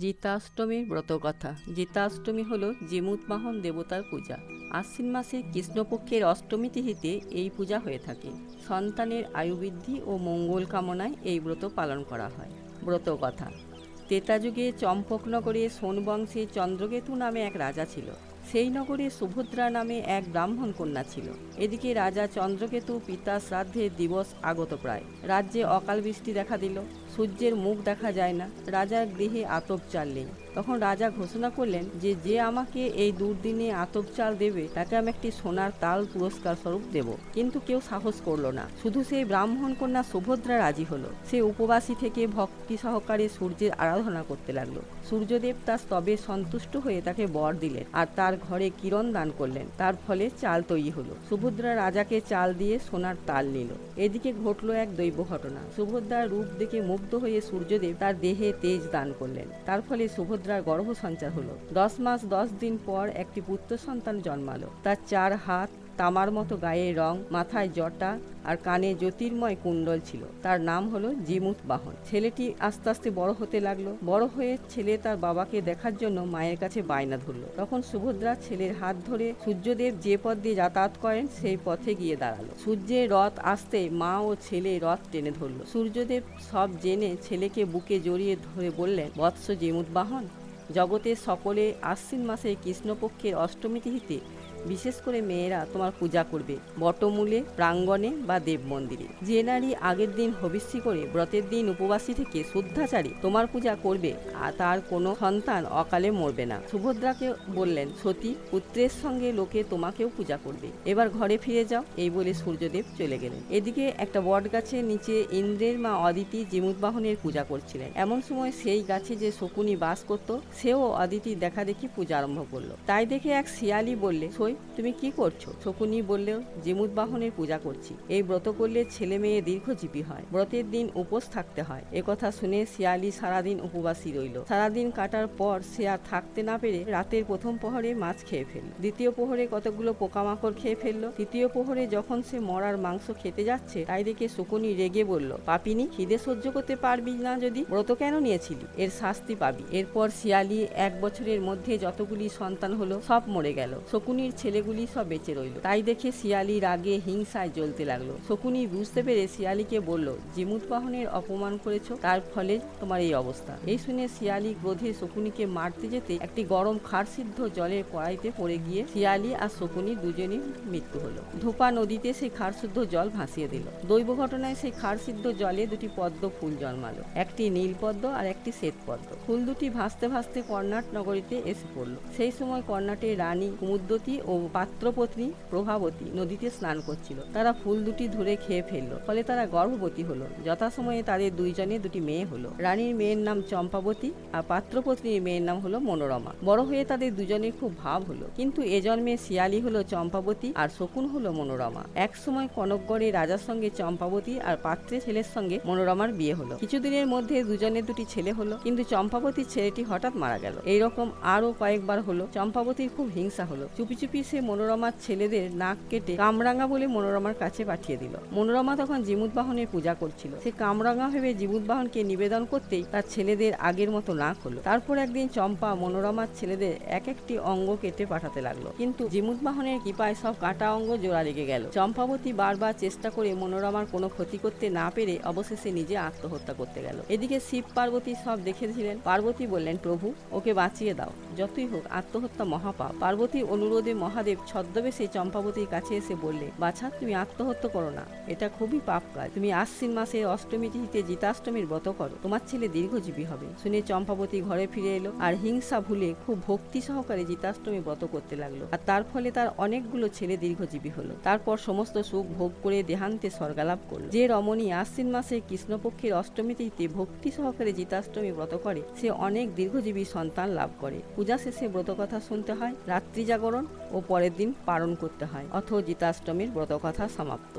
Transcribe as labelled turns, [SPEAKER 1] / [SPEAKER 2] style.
[SPEAKER 1] জিতাষ্টমীর ব্রতকথা। জিতাষ্টমী হল জিমুতবাহন দেবতার পূজা। আশ্বিন মাসে কৃষ্ণপক্ষের অষ্টমী তিথিতে এই পূজা হয়ে থাকে। সন্তানের আয়ুবৃদ্ধি ও মঙ্গল কামনায় এই ব্রত পালন করা হয়। ব্রতকথা। তেতাযুগে চম্পকনগরে সোনবংশে চন্দ্রকেতু নামে এক রাজা ছিল। সেই নগরে সুভদ্রা নামে এক ব্রাহ্মণ কন্যা ছিল। এদিকে রাজা চন্দ্রকেতু পিতা শ্রাদ্ধের দিবস আগত প্রায়। রাজ্যে অকাল বৃষ্টি দেখা দিল। সূর্যের মুখ দেখা যায় না, রাজার দেহে আতপ চাল নেই। তখন রাজা ঘোষণা করলেন যে যে আমাকে এই দুর্দিনে আতপ চাল দেবে, তাকে আমি একটি সোনার তাল পুরস্কার স্বরূপ দেব। কিন্তু কেউ সাহস করল না। শুধু সেই ব্রাহ্মণ কন্যা সুভদ্রা রাজি হলো। সে উপবাসী থেকে ভক্তি সহকারে সূর্যের আরাধনা করতে লাগল। সূর্যদেব তার স্তবে সন্তুষ্ট হয়ে তাকে বর দিলেন আর তার ঘরে কিরণ দান করলেন। তার ফলে চাল তৈরি হলো। সুভদ্রা রাজাকে চাল দিয়ে সোনার তাল নিল। এদিকে ঘটলো এক দৈব ঘটনা। সুভদ্রার রূপ দেখে মুগ্ধ হয়ে সূর্যদেব তার দেহে তেজ দান করলেন। তার ফলে সুভদ্রার গর্ভ সঞ্চার হলো। দশ মাস দশ দিন পর একটি পুত্র সন্তান জন্মালো। তার চার হাত তামার মতো গায়ে রং, মাথায় জটা আর কানে জ্যোতির্ময় কুণ্ডল ছিল। তার নাম হলো জিমুত বাহন। ছেলেটি আস্তে আস্তে বড় হতে লাগল। বড় হয়ে ছেলে তার বাবাকে দেখার জন্য মায়ের কাছে বায়না ধরলো। তখন সুভদ্রা ছেলের হাত ধরে সূর্যদেব যে পথ দিয়ে যাতায়াত করেন, সেই পথে গিয়ে দাঁড়াল। সূর্যের রথ আসতে মা ও ছেলে রথ টেনে ধরলো। সূর্যদেব সব জেনে ছেলেকে বুকে জড়িয়ে ধরে বললেন, বৎস জিমুত বাহন জগতের সকলে আশ্বিন মাসে কৃষ্ণপক্ষের অষ্টমী তিথিতে বিশেষ করে মেয়েরা তোমার পূজা করবে। বটমূলে, প্রাঙ্গণে বা দেব মন্দিরে যে নারী আগের দিন হবিষ্যি করে ব্রতের দিন উপবাসী থেকে শুদ্ধাচারী তোমার পূজা করবে, আর তার কোনো সন্তান অকালে মরবে না। সুভদ্রাকে বললেন, সতী, পুত্রের সঙ্গে লোকে তোমাকেও পূজা করবে। এবার ঘরে ফিরে যাও। এই বলে সূর্যদেব চলে গেলেন। এদিকে একটা বট গাছের নিচে ইন্দ্রের মা অদিতি জিমুতবাহনের পূজা করছিলেন। এমন সময় সেই গাছে যে শকুনি বাস করত, সেও অদিতি দেখা দেখি পূজা আরম্ভ করল। তাই দেখে এক শিয়ালি বললে, সই তুমি কি করছ? শকুনি বললেও জিমুত বাহনের পূজা করছি। এই ব্রত করলে ছেলে মেয়ে দীর্ঘজীবী হয়। ব্রতের দিন উপোস থাকতে হয়। কথা শুনে শিয়ালি সারাদিন উপবাসী রইল। সারাদিন কাটার পর সে আর থাকতে না পেরে রাতের প্রথম প্রহরে মাছ খেয়ে ফেলল। দ্বিতীয় প্রহরে কতগুলো পোকামাকড় খেয়ে ফেলল। তৃতীয় প্রহরে যখন সে মরার মাংস খেতে যাচ্ছে, তাই দেখে শকুনি রেগে বলল, পাপিনি, খিদে সহ্য করতে পারবি না যদি? ব্রত কেন নিয়েছিলি? এর শাস্তি পাবি। এরপর শিয়ালি এক বছরের মধ্যে যতগুলি সন্তান হলো, সব মরে গেল। শকুনির ছেলেগুলি সব বেঁচে রইল। তাই দেখে শিয়ালি রাগে, হিংসায় জ্বলতে লাগল। শকুনি বুঝতে পেরে শিয়ালিকে বলল, জিমুত বাহনের অপমান করেছ, তার ফলে তোমার এই অবস্থা। এই শুনে শিয়ালি ক্রোধে শকুনিকে মারতে যেতে একটি গরম খারসিদ্ধ জলের কড়াইতে পড়ে গিয়ে শিয়ালি আর শকুনি দুজনই মৃত্যু হলো। ধোপা নদীতে সেই খারসিদ্ধ জল ভাসিয়ে দিল। দৈব ঘটনায় সেই খারসিদ্ধ জলে দুটি পদ্ম ফুল জন্মালো, একটি নীল পদ্ম আর একটি শ্বেত পদ্ম। ফুল দুটি ভাসতে ভাসতে কর্ণাট নগরীতে এসে পড়ল। সেই সময় কর্ণাটের রানী কুমুদ্দতী ও পাত্রপত্নী প্রভাবতী নদীতে স্নান করছিল। তারা ফুল দুটি ধরে খেয়ে ফেলল, ফলে তারা গর্ভবতী হলো। যথাসময়ে তাদের দুইজনে দুটি মেয়ে হলো। রানীর মেয়ের নাম চম্পাবতী আর পাত্রপত্নীর মেয়ের নাম হলো মনোরমা। বড় হয়ে তাদের দুজনের খুব ভাব হলো। কিন্তু এ জন্মে শিয়ালি হলো চম্পাবতী আর শকুন হলো মনোরমা। এক সময় কনকগড়ে রাজার সঙ্গে চম্পাবতী আর পাত্রে ছেলের সঙ্গে মনোরমার বিয়ে হলো। কিছুদিনের মধ্যে দুজনের দুটি ছেলে হলো, কিন্তু চম্পাবতীর ছেলেটি হঠাৎ মারা গেল। এইরকম আরও কয়েকবার হলো, চম্পাবতীর খুব হিংসা হলো। চুপি চুপি সে মনোরমার ছেলেদের নাক কেটে কামরাঙ্গা বলে মনোরমার কাছে পাঠিয়ে দিল। মনোরমা তখন জিমুত বাহনের পূজা করছিল। সে কামরাঙ্গা ভেবে জিমুত বাহনকে নিবেদন করতেই তার ছেলেদের আগের মতো নাক হলো। তারপর একদিন চম্পা মনোরমার ছেলেদের এক একটি অঙ্গ কেটে পাঠাতে লাগল। কিন্তু জিমুত বাহনের কৃপায় সব কাটা অঙ্গ জোড়া লেগে গেল। চম্পাবতী বারবার চেষ্টা করে মনোরমার কোনো ক্ষতি করতে না পেরে অবশেষে নিজে আত্মহত্যা করতে গেল। এদিকে শিব পার্বতী সব দেখেছিলেন। পার্বতী বললেন, প্রভু, ওকে বাঁচিয়ে দাও। যতই হোক আত্মহত্যা মহাপাপ। পার্বতীর অনুরোধে মহাদেব ছদ্মবেশে চম্পাবতীর কাছে এসে বললে, বাছা, তুমি আত্মহত্যা করো না। এটা খুবই পাপ কাজ। তুমি আশ্বিন মাসে অষ্টমী তিথিতে জিতাষ্টমীর ব্রত করো। তোমার ছেলে দীর্ঘজীবী হবে শুনে চম্পাবতী ঘরে ফিরে এলো আর হিংসা ভুলে খুব ভক্তি সহকারে জিতাষ্টমী ব্রত করতে লাগল। আর তার ফলে তার অনেকগুলো ছেলে দীর্ঘজীবী হলো। তারপর সমস্ত সুখ ভোগ করে দেহান্তে স্বর্গালাভ করল। যে রমণী আশ্বিন মাসে কৃষ্ণপক্ষের অষ্টমী তিথিতে ভক্তি সহকারে জিতাষ্টমী ব্রত করে, সে অনেক দীর্ঘজীবী সন্তান লাভ করে। পূজা শেষে ব্রতকথা শুনতে হয়, রাত্রি জাগরণ ও পরের দিন পালন করতে হয়। অথ জিতাষ্টমীর ব্রতকথা সমাপ্ত।